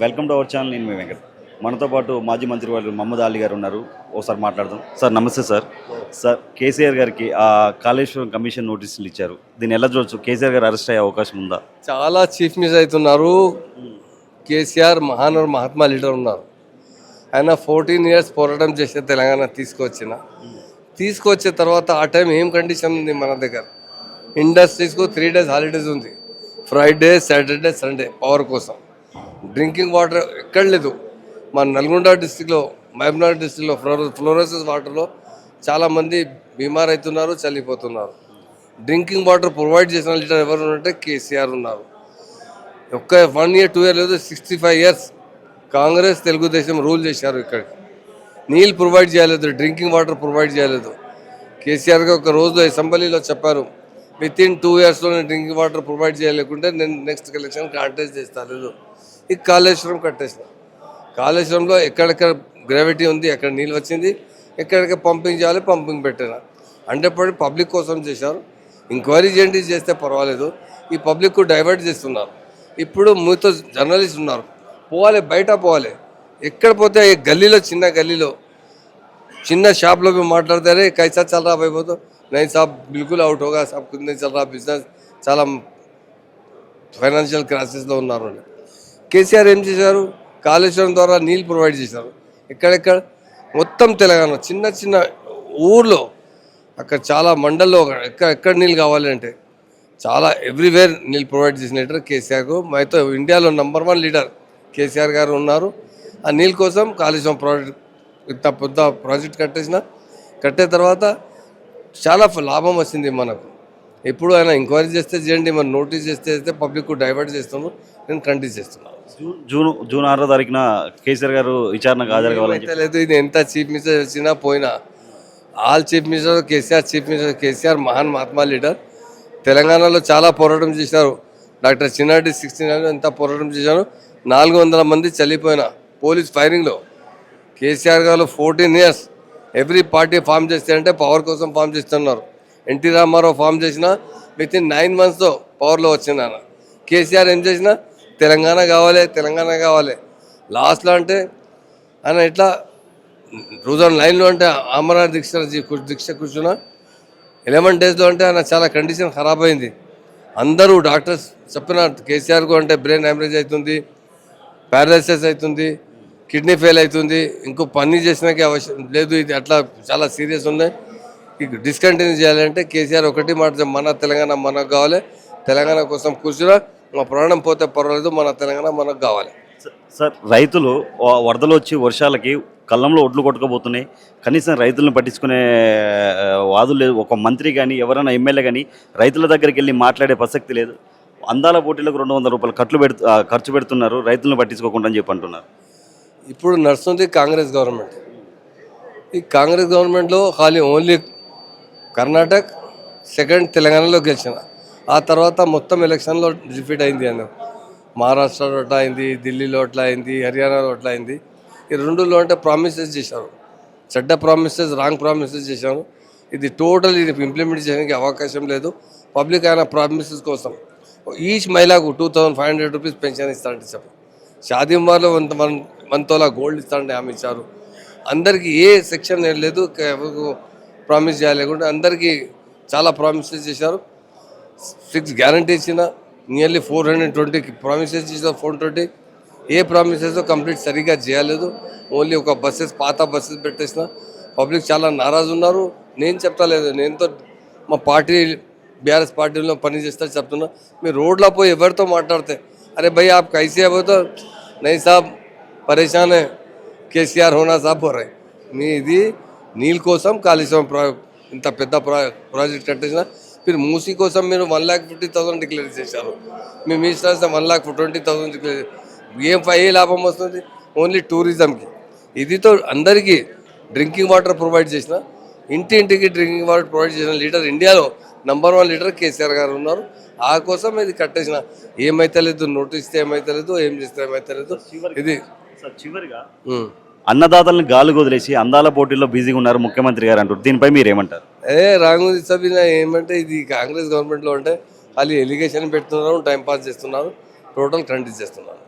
Welcome to our channel నేను మీ వెంకట్. మనతో పాటు మాజీ మంత్రి వాళ్ళు మహమ్మద్ అలీ గారు ఉన్నారు. ఓసారి మాట్లాడదాం. సార్ నమస్తే సార్. సార్ కేసీఆర్ గారికి ఆ కాళేశ్వరం కమిషన్ నోటీసులు ఇచ్చారు. దీన్ని ఎలా చూడొచ్చు? కేసీఆర్ గారు అరెస్ట్ అయ్యే అవకాశం ఉందా? చాలా చీఫ్ మినిస్టర్ అవుతున్నారు. కేసీఆర్ మహానర్ మహాత్మా లీడర్ ఉన్నారు. ఆయన ఫోర్టీన్ ఇయర్స్ పోరాటం చేసే తెలంగాణ తీసుకొచ్చిన. తీసుకొచ్చే తర్వాత ఆ టైం ఏం కండిషన్ ఉంది మన దగ్గర? ఇండస్ట్రీస్కు త్రీ డేస్ హాలిడేస్ ఉంది. ఫ్రైడే సాటర్డే సండే పవర్ కోసం. డ్రింకింగ్ వాటర్ ఎక్కడ లేదు. మన నల్గొండ డిస్టిక్లో మహబూబ్నగర్ డిస్టిక్లో ఫ్లోరో ఫ్లోరోసిస్ వాటర్లో చాలామంది బీమార్ అవుతున్నారు చల్లిపోతున్నారు డ్రింకింగ్ వాటర్ ప్రొవైడ్ చేసిన లీడర్ ఎవరు అంటే కేసీఆర్ ఉన్నారు. ఒక్క వన్ ఇయర్ టూ ఇయర్ లేదు sixty five years Congress Telugu Desam rule చేశారు ఇక్కడ నీళ్ళు ప్రొవైడ్ చేయలేదు డ్రింకింగ్ వాటర్ ప్రొవైడ్ చేయలేదు. కేసీఆర్గా ఒక రోజు అసెంబ్లీలో చెప్పారు విత్ ఇన్ టూ ఇయర్స్లోనే డ్రింకింగ్ వాటర్ ప్రొవైడ్ చేయలేకుంటే నేను నెక్స్ట్ ఎలక్షన్ కాంటెస్ట్ చేస్తాను. ఇక కాళేశ్వరం కట్టేసిన. కాళేశ్వరంలో ఎక్కడెక్కడ గ్రావిటీ ఉంది ఎక్కడ నీళ్ళు వచ్చింది ఎక్కడెక్కడ పంపింగ్ చేయాలి పంపింగ్ పెట్టిన. అండర్పాడు పబ్లిక్ కోసం చేశారు. ఇంక్వైరీ చేయండి చేస్తే పర్వాలేదు. ఈ పబ్లిక్ డైవర్ట్ చేస్తున్నారు. ఇప్పుడు మీతో జర్నలిస్ట్ ఉన్నారు. పోవాలి బయట పోవాలి. ఎక్కడ పోతే ఈ గల్లీలో చిన్న గల్లీలో చిన్న షాప్లో మేము మాట్లాడతారే కైసా చల్లరా అయిపోతాం నేను సాబ్ బిల్కుల్ అవుట్ హోగా సాబ్ కింద చల్లరా బిజినెస్ చాలా ఫైనాన్షియల్ క్రైసిస్లో ఉన్నారు కేసీఆర్ ఏం చేశారు? కాళేశ్వరం ద్వారా నీళ్ళు ప్రొవైడ్ చేశారు. ఎక్కడెక్కడ? మొత్తం తెలంగాణ. చిన్న చిన్న ఊర్లో. అక్కడ చాలా మండల్లో ఎక్కడ ఎక్కడ నీళ్ళు కావాలి అంటే చాలా ఎవ్రీవేర్ నీళ్ళు ప్రొవైడ్ చేసిన లీడర్ కేసీఆర్ మైతో ఇండియాలో నంబర్ వన్ లీడర్ కేసీఆర్ గారు ఉన్నారు. ఆ నీళ్ళ కోసం కాళేశ్వరం ప్రాజెక్ట్ ఇంత పెద్ద ప్రాజెక్ట్ కట్టేసిన. కట్టే తర్వాత చాలా లాభం వచ్చింది మనకు. ఎప్పుడు ఆయన ఎంక్వైరీ చేస్తే చేయండి మరి నోటీస్ చేస్తే పబ్లిక్ డైవర్ట్ చేస్తున్నాను నేను కంటిన్యూ చేస్తున్నాను జూన్ జూన్ జూన్ ఆరో తారీఖున కేసీఆర్ గారు విచారణకు హాజరు కావాలని లేదు ఇది ఎంత చీఫ్ మినిస్టర్ వచ్చినా పోయినా. All chief minister KCR chief minister KCR మహాన్ మహాత్మా లీడర్. తెలంగాణలో చాలా పోరాటం చేశారు. డాక్టర్ చిన్నారెడ్డి సిక్స్టీ నైన్ ఎంత పోరాటం చేశారు? నాలుగు వందల మంది చనిపోయిన. పోలీస్ ఫైరింగ్లో కేసీఆర్ గారు fourteen years every party form చేస్తే అంటే పవర్ కోసం ఫామ్ చేస్తున్నారు. ఎన్టీ రామారావు ఫామ్ చేసిన విత్ ఇన్ నైన్ మంత్స్తో పవర్లో వచ్చింది ఆయన. కేసీఆర్ ఏం చేసినా తెలంగాణ కావాలి తెలంగాణ కావాలి. లాస్ట్లో అంటే ఆయన ఇట్లా రోజు లైన్లో అంటే అమరనాథ్ దీక్ష దీక్ష కూర్చున్న ఎలెవెన్ డేస్లో అంటే ఆయన చాలా కండిషన్ ఖరాబ్ అయింది. అందరూ డాక్టర్స్ చెప్పిన కేసీఆర్కు అంటే బ్రెయిన్ హ్యామరేజ్ అవుతుంది పారాలైసిస్ అవుతుంది కిడ్నీ ఫెయిల్ అవుతుంది ఇంకో పని చేసినాకే అవసరం లేదు ఇది అట్లా చాలా సీరియస్ ఉన్నాయి ఇక డిస్కంటిన్యూ చేయాలంటే కేసీఆర్ ఒకటి మాట మన తెలంగాణ మనకు కావాలి తెలంగాణ కోసం కూర్చున్నా మా ప్రాణం పోతే పర్వాలేదు మన తెలంగాణ మనకు కావాలి. సార్ రైతులు వరదలు వచ్చి వర్షాలకి కళ్ళంలో ఒడ్లు కొట్టుకోబోతున్నాయి కనీసం రైతులను పట్టించుకునే వాదులు లేదు. ఒక మంత్రి కానీ ఎవరైనా ఎమ్మెల్యే కానీ రైతుల దగ్గరికి వెళ్ళి మాట్లాడే ప్రసక్తి లేదు. అందాల పోటీలకు రెండు వందల రూపాయలు ఖర్చు పెడుతు ఖర్చు పెడుతున్నారు. రైతులను పట్టించుకోకుండా అని చెప్పి అంటున్నారు. ఇప్పుడు నడుస్తుంది కాంగ్రెస్ గవర్నమెంట్. ఈ కాంగ్రెస్ గవర్నమెంట్లో ఖాళీ ఓన్లీ కర్ణాటక సెకండ్ తెలంగాణలో గెలిచిన. ఆ తర్వాత మొత్తం ఎలక్షన్లో రిపీట్ అయింది అని మహారాష్ట్రలో అట్లా అయింది ఢిల్లీలో అట్లా అయింది హర్యానాలో అట్లా అయింది. ఈ రెండులో అంటే ప్రామిసెస్ చేశారు. చెడ్డ ప్రామిసెస్ రాంగ్ ప్రామిసెస్ చేశాను ఇది టోటల్ ఇది ఇంప్లిమెంట్ చేయడానికి అవకాశం లేదు. పబ్లిక్ అయిన ప్రామిసెస్ కోసం ఈచ్ మహిళకు two thousand five hundred rupees pension ఇస్తారంటే చెప్పి షాదీ ముబార్లో వన్ వన్ వన్ తోలా గోల్డ్ ఇస్తారంటే ఆమె ఇచ్చారు. అందరికీ ఏ సెక్షన్ లేదు ఎవరికి ప్రామిస్ చేయలేకుండా అందరికీ చాలా ప్రామిసెస్ చేశారు. సిక్స్ గ్యారంటీ ఇచ్చిన nearly four hundred twenty promises ఇచ్చిన four twenty A promises complete సరిగా చేయలేదు. ఓన్లీ ఒక బస్సెస్ పాత బస్సెస్ పెట్టేసిన. పబ్లిక్ చాలా నారాజు ఉన్నారు. నేను చెప్తలేదు నేనుతో మా పార్టీ బీఆర్ఎస్ పార్టీలో పనిచేస్తా చెప్తున్నా. మీరు రోడ్లో పోయి ఎవరితో మాట్లాడితే అరే భయ్ ఆప్ కైసే పోతో? నై సాబ్ పరేషాన్ కేసీఆర్ హోనా సాబ్ బోరే మీ ఇది నీళ్ళ కోసం కాళేశ్వరం ప్రా ఇంత పెద్ద ప్రా ప్రాజెక్ట్ కట్టేసిన మీరు మూసీ కోసం మీరు one lakh fifty thousand declare చేశారు. మీ ministers one lakh twenty thousand declare ఏం ఏ లాభం వస్తుంది? ఓన్లీ టూరిజంకి ఇదితో అందరికీ డ్రింకింగ్ వాటర్ ప్రొవైడ్ చేసిన ఇంటి ఇంటికి డ్రింకింగ్ వాటర్ ప్రొవైడ్ చేసిన లీడర్ ఇండియాలో నంబర్ వన్ లీడర్ కేసీఆర్ గారు ఉన్నారు. ఆ కోసం ఇది కట్టేసిన ఏమైతే లేదు నోటీస్ ఇస్తే ఏమైతే లేదు ఏం చేస్తే ఏమైతే లేదు ఇది చివరిగా. అన్నదాతలను గాలి వదిలేసి అందాల పోటీల్లో బిజీగా ఉన్నారు ముఖ్యమంత్రి గారు అంటారు. దీనిపై మీరు ఏమంటారు ఏ రాంగుంది సభ్యుల ఏమంటే ఇది కాంగ్రెస్ గవర్నమెంట్లో అంటే ఖాళీ ఎలిగేషన్ పెడుతున్నారు టైం పాస్ చేస్తున్నారు టోటల్ కంటిన్యూ చేస్తున్నారు